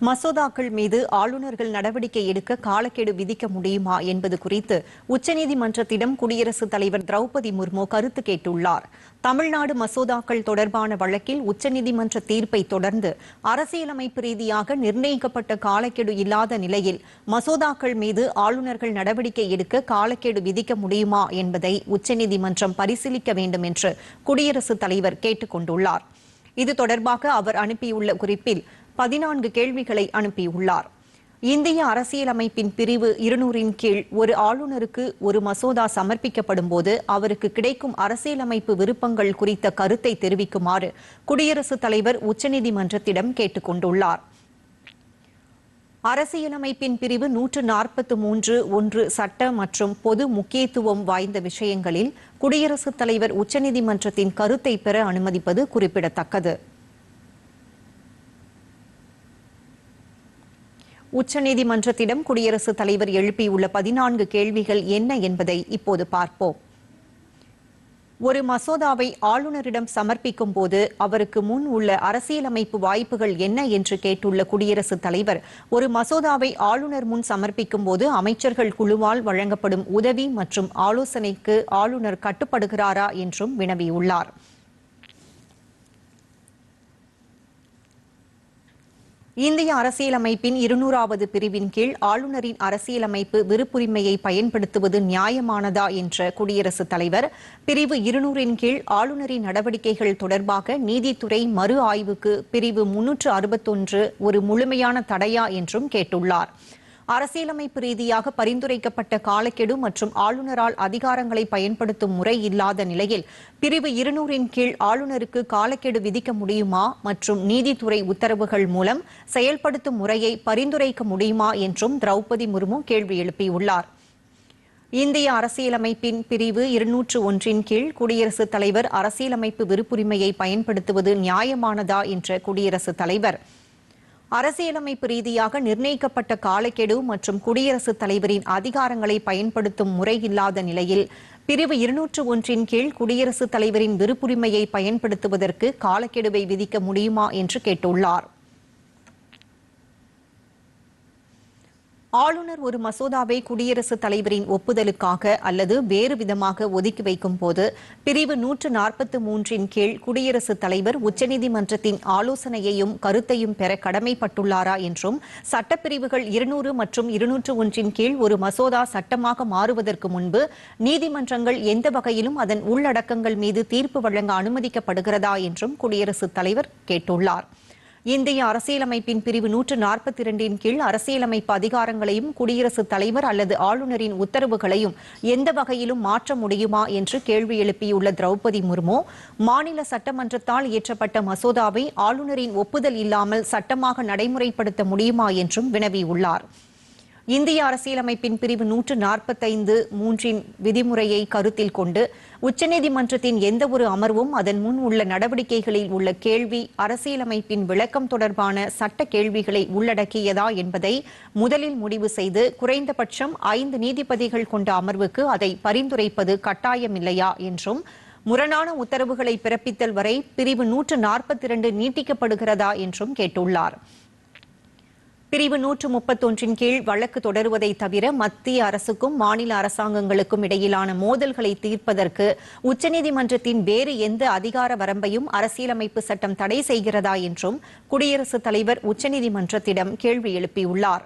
மசோதாக்கள் மீது ஆளுநர்கள் நடவடிக்கை எடுக்க காலக்கெடு விதிக்க முடியுமா என்பது குறித்து உச்சநீதிமன்றத்திடம் குடியரசுத் தலைவர் திரௌபதி முர்மு கருத்து கேட்டுள்ளார். தமிழ்நாடு மசோதாக்கள் தொடர்பான வழக்கில் உச்சநீதிமன்ற தீர்ப்பை தொடர்ந்து அரசியலமைப்பு ரீதியாக நிர்ணயிக்கப்பட்ட காலக்கெடு இல்லாத நிலையில் மசோதாக்கள் மீது ஆளுநர்கள் நடவடிக்கை எடுக்க காலக்கெடு விதிக்க முடியுமா என்பதை உச்சநீதிமன்றம் பரிசீலிக்க வேண்டும் என்று குடியரசுத் தலைவர் கேட்டுக் கொண்டுள்ளார் இது தொடர்பாக அவர் அனுப்பியுள்ள குறிப்பில் பதினான்கு கேள்விகளை அனுப்பியுள்ளார். இந்திய அரசியலமைப்பின் பிரிவு இருநூறின் கீழ் ஒரு ஆளுநருக்கு ஒரு மசோதா சமர்ப்பிக்கப்படும் போது அவருக்கு கிடைக்கும் அரசியலமைப்பு விருப்பங்கள் குறித்த கருத்தை தெரிவிக்குமாறு குடியரசுத் தலைவர் உச்சநீதிமன்றத்திடம் கேட்டுக் கொண்டுள்ளார். அரசியலமைப்பின் பிரிவு நூற்று நாற்பத்து மூன்று ஒன்று சட்ட மற்றும் பொது முக்கியத்துவம் வாய்ந்த விஷயங்களில் குடியரசுத் தலைவர் உச்சநீதிமன்றத்தின் கருத்தை பெற அனுமதிப்பது குறிப்பிடத்தக்கது. உச்சநீதிமன்றத்திடம் குடியரசுத் தலைவர் எழுப்பியுள்ள பதினான்கு கேள்விகள் என்ன என்பதை இப்போது பார்ப்போம். ஒரு மசோதாவை ஆளுநரிடம் சமர்ப்பிக்கும் போது அவருக்கு முன் உள்ள அரசியலமைப்பு வாய்ப்புகள் என்ன என்று கேட்டுள்ள குடியரசுத் தலைவர் ஒரு மசோதாவை ஆளுநர் முன் சமர்ப்பிக்கும் போது அமைச்சர்கள் குழுவால் வழங்கப்படும் உதவி மற்றும் ஆலோசனைக்கு ஆளுநர் கட்டுப்படுகிறாரா என்றும் வினவியுள்ளார். இந்திய அரசியலமைப்பின் இருநூறாவது பிரிவின் கீழ் ஆளுநரின் அரசியலமைப்பு விருப்புரிமையை பயன்படுத்துவது நியாயமானதா என்ற குடியரசுத் தலைவர் பிரிவு இருநூறின் கீழ் ஆளுநரின் நடவடிக்கைகள் தொடர்பாக நீதித்துறை மறு ஆய்வுக்கு பிரிவு முன்னூற்று அறுபத்தொன்று ஒரு முழுமையான தடையா என்றும் கேட்டுள்ளார். அரசியலமைப்பு ரீதியாக பரிந்துரைக்கப்பட்ட காலக்கெடு மற்றும் ஆளுநரால் அதிகாரங்களை பயன்படுத்தும் முறை இல்லாத நிலையில் பிரிவு இருநூறின் கீழ் ஆளுநருக்கு காலக்கெடு விதிக்க முடியுமா மற்றும் நீதித்துறை உத்தரவுகள் மூலம் செயல்படுத்தும் முறையை பரிந்துரைக்க முடியுமா என்றும் திரௌபதி முர்மு கேள்வி எழுப்பியுள்ளார். இந்திய அரசியலமைப்பின் பிரிவு இருநூற்று ஒன்றின் கீழ் குடியரசுத் தலைவர் அரசியலமைப்பு விருப்புரிமையை பயன்படுத்துவது நியாயமானதா என்ற குடியரசுத் தலைவர் அரசியலமைப்பு ரீதியாக நிர்ணயிக்கப்பட்ட காலக்கெடு மற்றும் குடியரசுத் தலைவரின் அதிகாரங்களை பயன்படுத்தும் முறை இல்லாத நிலையில் பிரிவு இருநூற்று ஒன்றின் கீழ் குடியரசுத் தலைவரின் விருப்புரிமையை பயன்படுத்துவதற்கு காலக்கெடுவை விதிக்க முடியுமா என்று கேட்டுள்ளார். ஆளுநர் ஒரு மசோதாவை குடியரசுத் தலைவரின் ஒப்புதலுக்காக அல்லது வேறு விதமாக ஒதுக்கி வைக்கும் போது பிரிவு நூற்று நாற்பத்து மூன்றின் கீழ் குடியரசுத் தலைவர் உச்சநீதிமன்றத்தின் ஆலோசனையையும் கருத்தையும் பெற கடமைப்பட்டுள்ளாரா என்றும் சட்டப்பிரிவுகள் இருநூறு மற்றும் இருநூற்று ஒன்றின் கீழ் ஒரு மசோதா சட்டமாக மாறுவதற்கு முன்பு நீதிமன்றங்கள் எந்த வகையிலும் அதன் உள்ளடக்கங்கள் மீது தீர்ப்பு வழங்க அனுமதிக்கப்படுகிறதா என்றும் குடியரசுத் தலைவர் கேட்டுள்ளார். இந்திய அரசியலமைப்பின் பிரிவு நூற்று நாற்பத்தி இரண்டின் கீழ் அரசியலமைப்பு அதிகாரங்களையும் குடியரசுத் தலைவர் அல்லது ஆளுநரின் உத்தரவுகளையும் எந்த வகையிலும் மாற்ற முடியுமா என்று கேள்வி எழுப்பியுள்ள திரௌபதி முர்மு மாநில சட்டமன்றத்தால் இயற்றப்பட்ட மசோதாவை ஆளுநரின் ஒப்புதல் இல்லாமல் சட்டமாக நடைமுறைப்படுத்த முடியுமா என்றும் வினவியுள்ளார். இந்திய அரசியலமைப்பின் பிரிவு நூற்று நாற்பத்தைந்து மூன்றின் விதிமுறையை கருத்தில் கொண்டு உச்சநீதிமன்றத்தின் எந்த ஒரு அமர்வும் அதன் முன் உள்ள நடவடிக்கைகளில் உள்ள கேள்வி அரசியலமைப்பின் விளக்கம் தொடர்பான சட்ட கேள்விகளை உள்ளடக்கியதா என்பதை முதலில் முடிவு செய்து குறைந்தபட்சம் ஐந்து நீதிபதிகள் கொண்ட அமர்வுக்கு அதை பரிந்துரைப்பது கட்டாயமில்லையா என்றும் முரணான உத்தரவுகளை பிறப்பித்தல் வரை பிரிவு நூற்று நாற்பத்தி இரண்டு நீட்டிக்கப்படுகிறதா என்றும் கேட்டுள்ளார். பிரிவு நூற்று முப்பத்தொன்றின் கீழ் வழக்கு தொடருவதை தவிர மத்திய அரசுக்கும் மாநில அரசாங்கங்களுக்கும் இடையிலான மோதல்களை தீர்ப்பதற்கு உச்சநீதிமன்றத்தின் வேறு எந்த அதிகார வரம்பையும் அரசியலமைப்பு சட்டம் தடை செய்கிறதா என்றும் குடியரசுத் தலைவர் உச்சநீதிமன்றத்திடம் கேள்வி எழுப்பியுள்ளார்.